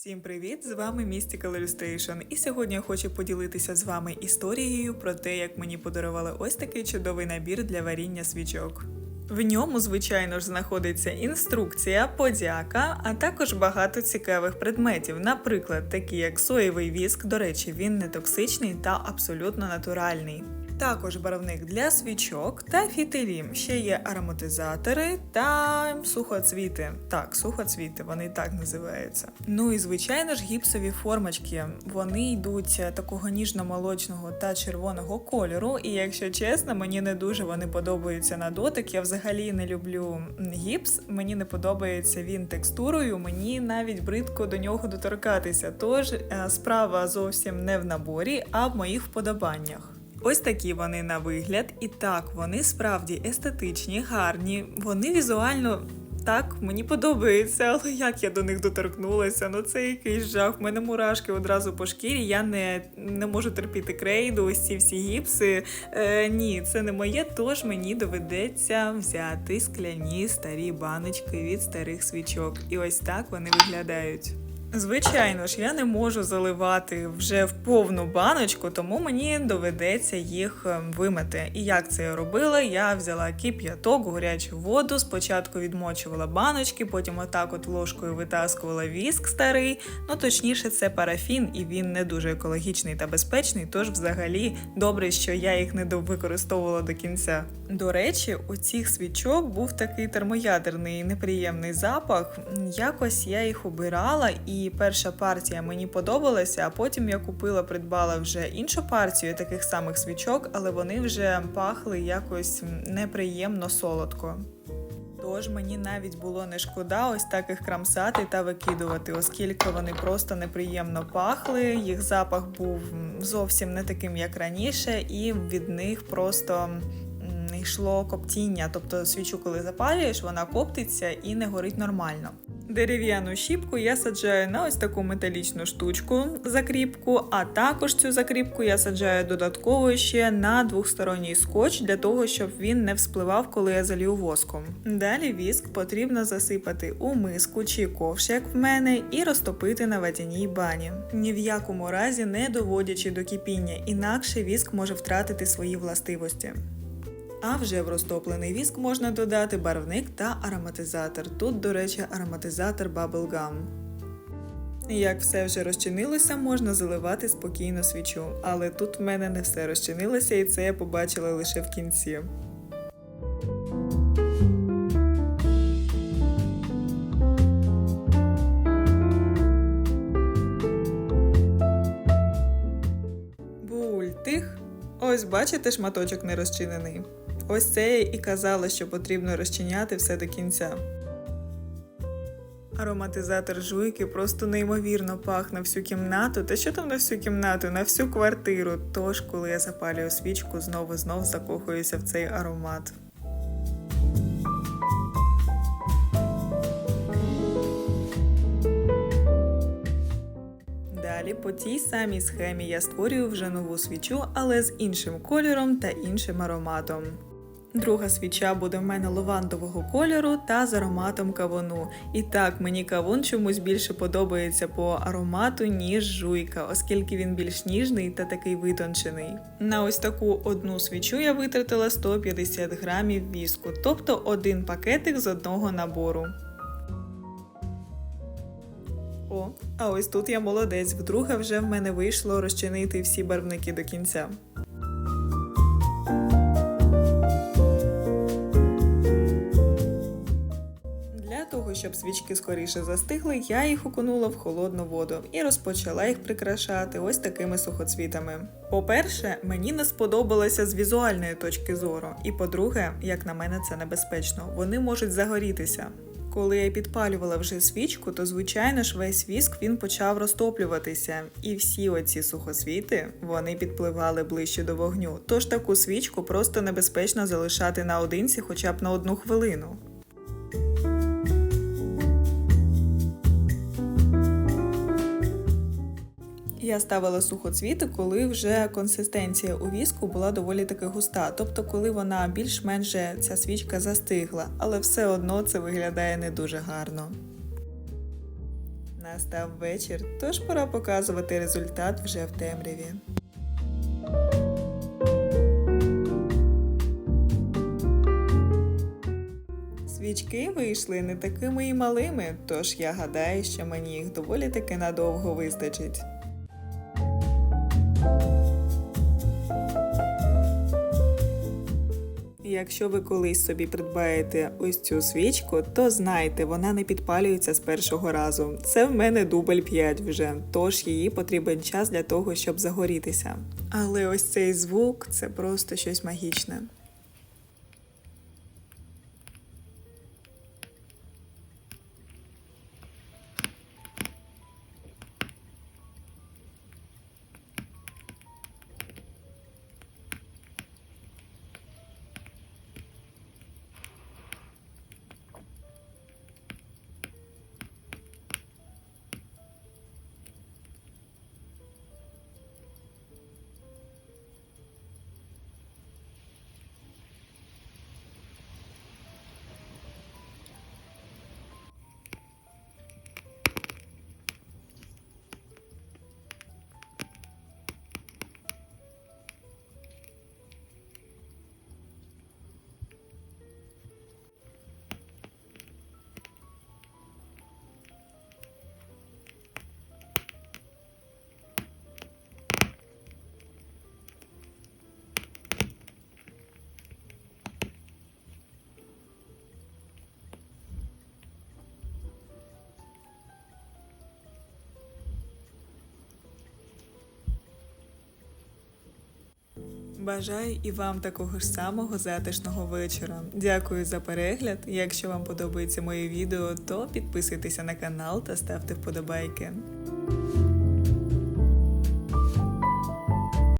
Всім привіт! З вами Mystical Illustration. І сьогодні я хочу поділитися з вами історією про те, як мені подарували ось такий чудовий набір для варіння свічок. В ньому, звичайно ж, знаходиться інструкція, подяка, а також багато цікавих предметів, наприклад, такі як соєвий віск, до речі, він не токсичний та абсолютно натуральний. Також барвник для свічок та фітилі. Ще є ароматизатори та сухоцвіти. Так, сухоцвіти, вони так називаються. Ну і звичайно ж гіпсові формочки. Вони йдуть такого ніжно-молочного та червоного кольору. І якщо чесно, мені не дуже вони подобаються на дотик. Я взагалі не люблю гіпс. Мені не подобається він текстурою. Мені навіть бридко до нього доторкатися. Тож е, справа зовсім не в наборі, а в моїх вподобаннях. Ось такі вони на вигляд, і так, вони справді естетичні, гарні. Вони візуально так мені подобаються, але як я до них доторкнулася? Ну це якийсь жах. В мене мурашки одразу по шкірі. Я не, не можу терпіти крейду, ось ці всі гіпси. Е, ні, це не моє, тож мені доведеться взяти скляні старі баночки від старих свічок. І ось так вони виглядають. Звичайно ж, я не можу заливати вже в повну баночку, тому мені доведеться їх ем, вимити. І як це я робила? Я взяла кип'яток, гарячу воду, спочатку відмочувала баночки, потім отак от ложкою витаскувала віск старий. Ну точніше, це парафін, і він не дуже екологічний та безпечний. Тож, взагалі, добре, що я їх не використовувала до кінця. До речі, у цих свічок був такий термоядерний неприємний запах. Якось я їх обирала і. І перша партія мені подобалася, а потім я купила, придбала вже іншу партію таких самих свічок, але вони вже пахли якось неприємно солодко. Тож мені навіть було не шкода ось так їх крамсати та викидувати, оскільки вони просто неприємно пахли, їх запах був зовсім не таким, як раніше, і від них просто йшло коптіння. Тобто свічу, коли запалюєш, вона коптиться і не горить нормально. Дерев'яну щіпку я саджаю на ось таку металічну штучку закріпку, а також цю закріпку я саджаю додатково ще на двохсторонній скотч для того, щоб він не вспливав, коли я залію воском. Далі віск потрібно засипати у миску чи ковш, як в мене, і розтопити на водяній бані. Ні в якому разі не доводячи до кипіння, інакше віск може втратити свої властивості. А вже в розтоплений віск можна додати барвник та ароматизатор. Тут, до речі, ароматизатор Bubble Gum. Як все вже розчинилося, можна заливати спокійно свічу, але тут в мене не все розчинилося, і це я побачила лише в кінці. Ось бачите, шматочок не розчинений. Ось це я і казала, що потрібно розчиняти все до кінця. Ароматизатор жуйки просто неймовірно пахне всю кімнату. Та що там на всю кімнату, на всю квартиру. Тож, коли я запалюю свічку, знову знов закохуюся в цей аромат. Далі по тій самій схемі я створюю вже нову свічу, але з іншим кольором та іншим ароматом. Друга свіча буде в мене лавандового кольору та з ароматом кавуну. І так, мені кавун чомусь більше подобається по аромату, ніж жуйка, оскільки він більш ніжний та такий витончений. На ось таку одну свічу я витратила 150 грамів віску, тобто один пакетик з одного набору. О, а ось тут я молодець. Вдруге вже в мене вийшло розчинити всі барвники до кінця. Для того, щоб свічки скоріше застигли, я їх окунула в холодну воду і розпочала їх прикрашати ось такими сухоцвітами. По-перше, мені не сподобалося з візуальної точки зору, і по-друге, як на мене, це небезпечно. Вони можуть загорітися. Коли я підпалювала вже свічку, то звичайно ж весь віск він почав розтоплюватися, і всі оці сухосвіти вони підпливали ближче до вогню. Тож таку свічку просто небезпечно залишати наодинці хоча б на одну хвилину. Я ставила сухоцвіти, коли вже консистенція у віску була доволі таки густа, тобто коли вона більш-менш ця свічка застигла, але все одно це виглядає не дуже гарно. Настав вечір, тож пора показувати результат вже в темряві. Свічки вийшли не такими і малими, тож я гадаю, що мені їх доволі таки надовго вистачить. Якщо ви колись собі придбаєте ось цю свічку, то знайте, вона не підпалюється з першого разу. Це в мене дубль 5 вже, тож її потрібен час для того, щоб загорітися. Але ось цей звук це просто щось магічне. Бажаю і вам такого ж самого затишного вечора. Дякую за перегляд. Якщо вам подобається моє відео, то підписуйтеся на канал та ставте вподобайки.